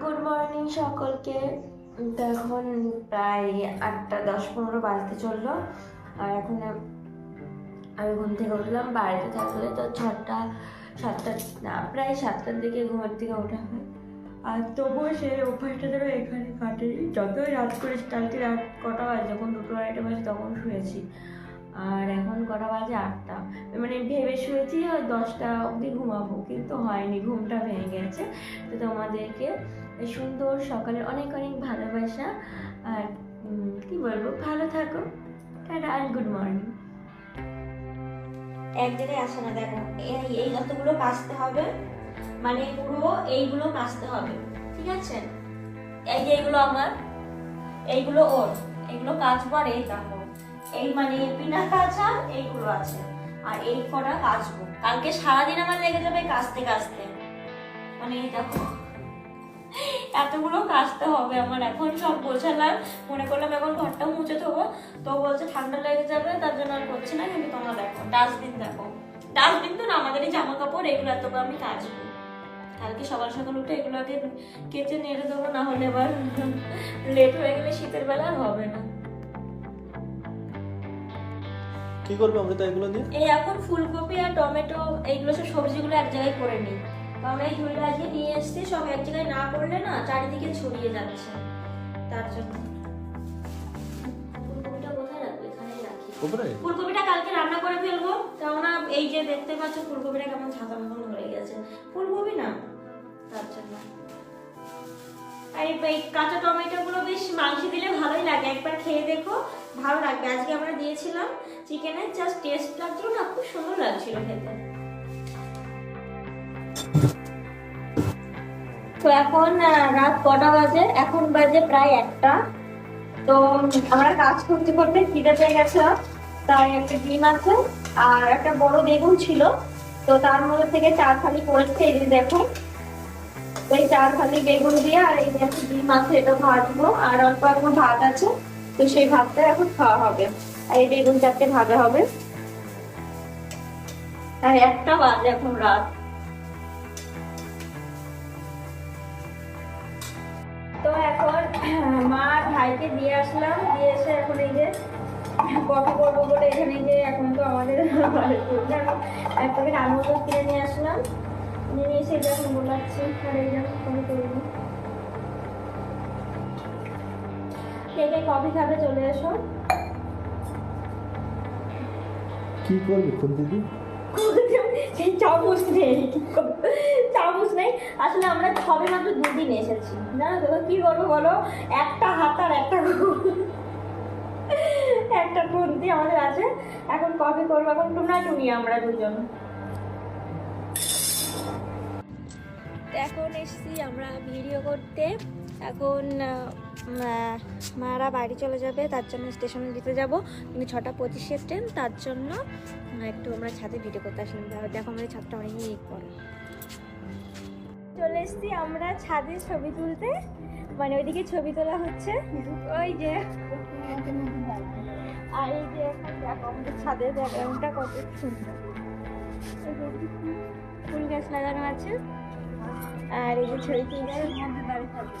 Good morning সকলকে। তো এখন প্রায় আটটা দশ পনেরো বাজতে চলল। আর এখন আমি ঘুম থেকে উঠলাম, বাড়িতে থাকলে তো ছটা, সাতটা, না, প্রায় সাতটার দিকে ঘুমের থেকে ওঠা হয়। আর তবুও সেই অভ্যাসটা ধরো এখানে কাটেনি। যতই রাত করেছি কালকে রাত কটা বাজে, যখন দুটো আড়াইটা বাজে, তখন শুয়েছি। আর এখন কটা বাজে আটটা। মানে ভেবে শুয়েছি ওই দশটা অবধি ঘুমাবো, কিন্তু হয়নি, ঘুমটা ভেঙে গেছে। তো তোমাদেরকে সুন্দর সকালে অনেক অনেক ভালোবাসা আর কি বলব, ভালো থাকো। টাটা আর গুড মর্নিং এক জায়গায় আসে না, দেখো, এই যতগুলো কাচতে হবে মানে পুরো এইগুলো কাচতে হবে, ঠিক আছে? এই যে এইগুলো আমার, এইগুলো ওর, এইগুলো কাচবো আর এই দেখো এই মানে বিনা কাঁচা এইগুলো আছে। আর এই কটা কাচবো। কালকে সারাদিন আমার লেগে যাবে কাচতে কাচতে। মানে দেখো, এতগুলো কাচতে হবে আমার। এখন সব গোছালাম। মনে করলাম এখন ঘরটা মুছে দেবো। তো বলছে ঠান্ডা লেগে যাবে, তার জন্য আর করছে না, কিন্তু তোমরা দেখো, ডাস্টবিন দেখো। ডাস্টবিন তো না আমাদের এই জামা কাপড় এগুলো এত আমি কাচবো। কালকে সকাল সকাল উঠে এগুলো আগে কেচে নেড়ে দেবো, না হলে এবার লেট হয়ে গেলে শীতের বেলা আর হবে না। কি করবে অমৃতা এগুলো দিয়ে? এই এখন ফুলকপি আর টমেটো এইগুলো সব সবজিগুলো এক জায়গায় করে নিই। আমরা এই ঝুড়িটা আজকে নিয়ে এসেছি সব এক জায়গায় না করলে না চারিদিকে ছড়িয়ে যাচ্ছে। তার জন্য। ফুলকপিটা কালকে রান্না করে ফেলব। কেননা এই যে দেখতে পাচ্ছ ফুলকপিটা কেমন ছাতা মতন ধরে গেছে। ফুলকপি না? তার জন্য। আর এই কাঁচা টমেটো গুলো বেশ মাংস দিলে ভালোই লাগে। একবার খেয়ে দেখো, ভালো লাগবে। আজকে আমরা দিয়েছিলাম চিকেনের জাস্ট টেস্ট লাগছিল না, খুব সুন্দর লাগছিল খেতে। তো এখন রাত কটা বাজে? এখন বাজে প্রায় একটা। তো আমরা কাজ করতে করতে খিদে পেয়ে গেছে, তাই একটা ডিম আছে আর একটা বড় বেগুন ছিল। তো তার মধ্যে থেকে চার থালি করেছে এই দেখো। এই চার থালি বেগুন দিয়ে আর এই যে ডিম আছে এটা ভাজবো, আর অল্প অল্প ভাত আছে, তো সেই ভাতটা এখন খাওয়া হবে। আর এই বেগুন চারটে ভাজা হবে। আর একটা বাজে এখন রাত। এখন মা ভাইকে দিয়ে আসলাম, দিয়ে এসে এখন এই যে কফি করব বলে এখানে যে এখন তো আমাদের এক প্যাকেট আমুল কিনে নিয়ে আসলাম। করব কে কে কফি খাবে চলে এসো। কি করবে খুন্তি দিয়ে সেই চামচ নেই চামচ নেই। আসলে আমরা সবে মাত্র দুদিন এসেছি। জানো তো তো কি করব বলো? একটা হাত আর একটা একটা খুন্তি আমাদের আছে। এখন কফি করব এখন টুনা টুনি আমরা দুজন। এখন এসেছি আমরা ভিডিও করতে। এখন মারা বাড়ি চলে যাবে, তার জন্য স্টেশনে দিতে যাব। কিন্তু ছটা পঁচিশের ট্রেন তার জন্য একটু আমরা ছাদে ভিডিও করতে আসলাম। দেখো আমাদের ছাদটা অনেক বড়। চলে এসছি আমরা ছাদে ছবি তুলতে। মানে ওইদিকে ছবি তোলা হচ্ছে। ওই যে, আর এই যে এখন দেখো আমাদের ছাদের ব্যাকগ্রাউন্ডটা কত সুন্দর। ফুল গাছ লাগানো আছে। আর এই যে ছবি তুলতে মধ্যে দাঁড়িয়ে থাকে